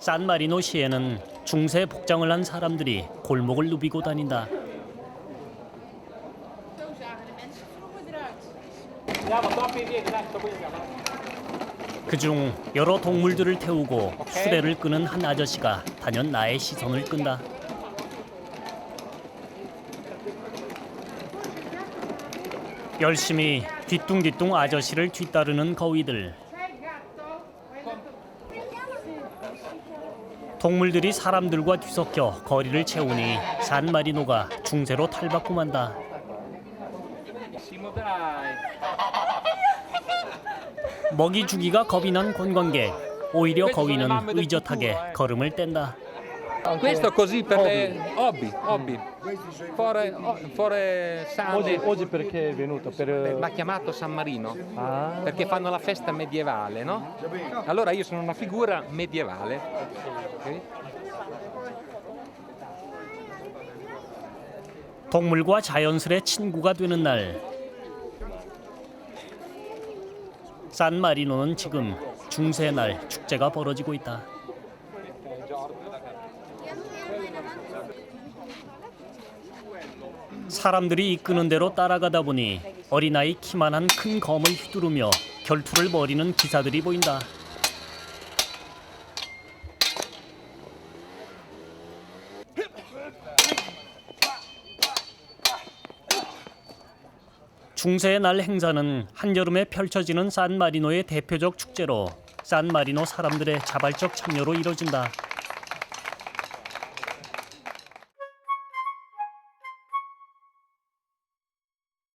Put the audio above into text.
산마리노 시에는 중세 복장을 한 사람들이 골목을 누비고 다닌다. 그중 여러 동물들을 태우고 수레를 끄는 한 아저씨가 단연 나의 시선을 끈다. 열심히 뒤뚱뒤뚱 아저씨를 뒤따르는 거위들. 동물들이 사람들과 뒤섞여 거리를 채우니 산마리노가 중세로 탈바꿈한다. 먹이 주기가 겁이 난 관광객. 오히려 거위는 의젓하게 걸음을 뗀다. Questo così per le hobby, hobby. Fore, oh, fore Oggi, sale. oggi perché è venuto? Per... L'ha chiamato San Marino Ah, perché fanno la festa medievale, no? Allora io sono una figura medievale. ok? 동물과 자연스레 친구가 되는 날. 산마리노는 지금 중세 날 축제가 벌어지고 있다. 사람들이 이끄는 대로 따라가다 보니 어린아이 키만한 큰 검을 휘두르며 결투를 벌이는 기사들이 보인다. 중세의 날 행사는 한여름에 펼쳐지는 산마리노의 대표적 축제로 산마리노 사람들의 자발적 참여로 이뤄진다.